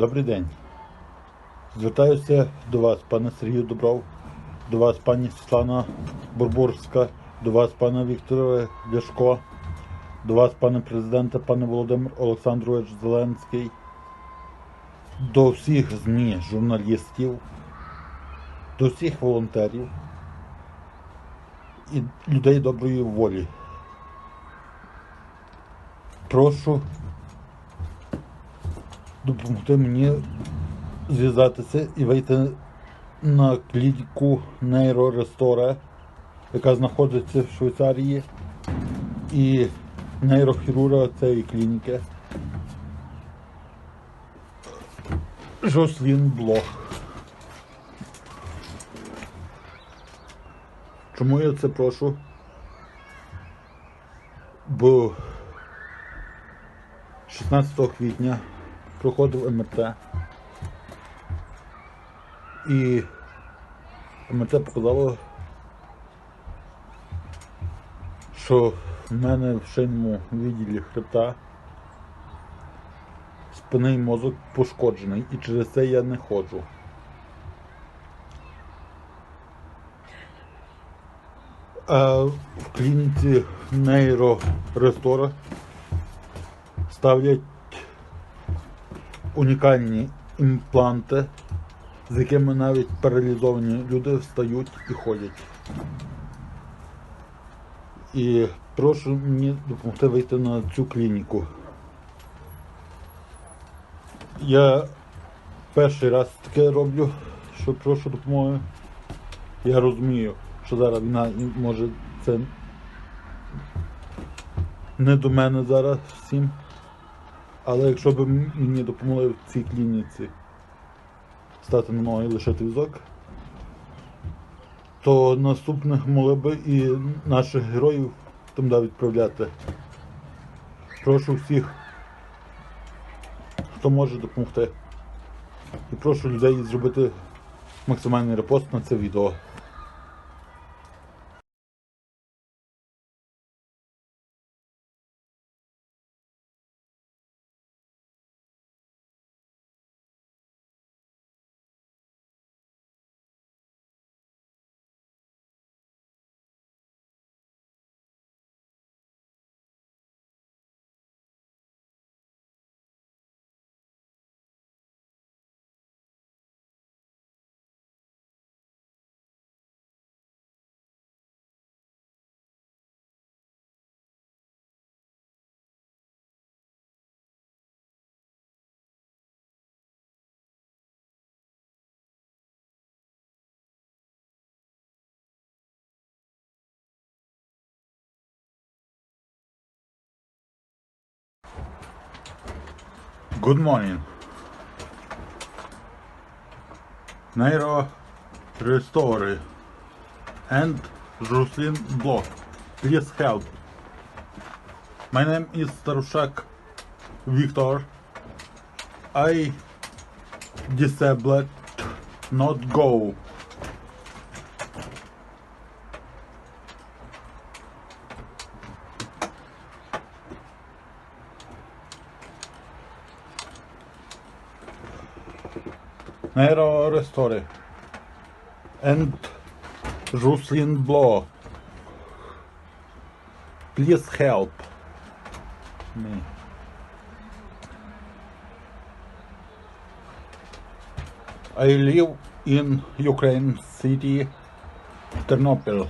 Добрий день. Звертаюся до вас, пане Сергію Добров, до вас, пані Світлана Бурбурська, до вас, пане Вікторе Ляшко, до вас, пане президенте, пане Володимир Олександрович Зеленський, до всіх ЗМІ, журналістів, до всіх волонтерів і людей доброї волі. Прошу допомогти мені зв'язатися і вийти на клініку нейрорестора, яка знаходиться в Швейцарії, і нейрохірурга цієї клініки. Жослін Блох. Чому я це прошу? Бо 16 квітня проходив МРТ. І МРТ показало, що в мене в шийному відділі хребта спинний мозок пошкоджений і через це я не ходжу. А в клініці нейрорестора ставлять унікальні імпланти, з якими навіть паралізовані люди встають і ходять. І прошу мені допомогти вийти на цю клініку. Я перший раз таке роблю, що прошу допомоги. Я розумію, що зараз війна може це не до мене зараз всім. Але якщо б мені допомогли в цій клініці стати на ноги і лишити візок, то наступних могли б і наших героїв там відправляти. Прошу всіх, хто може допомогти. І прошу людей зробити максимальний репост на це відео. Good morning. Nairo Restore and Jocelyn Block. Please help. My name is Starushak Victor. I disabled not go. Nairo Restore and Jocelyn Block. Please help me. I live in Ukraine city, Ternopil.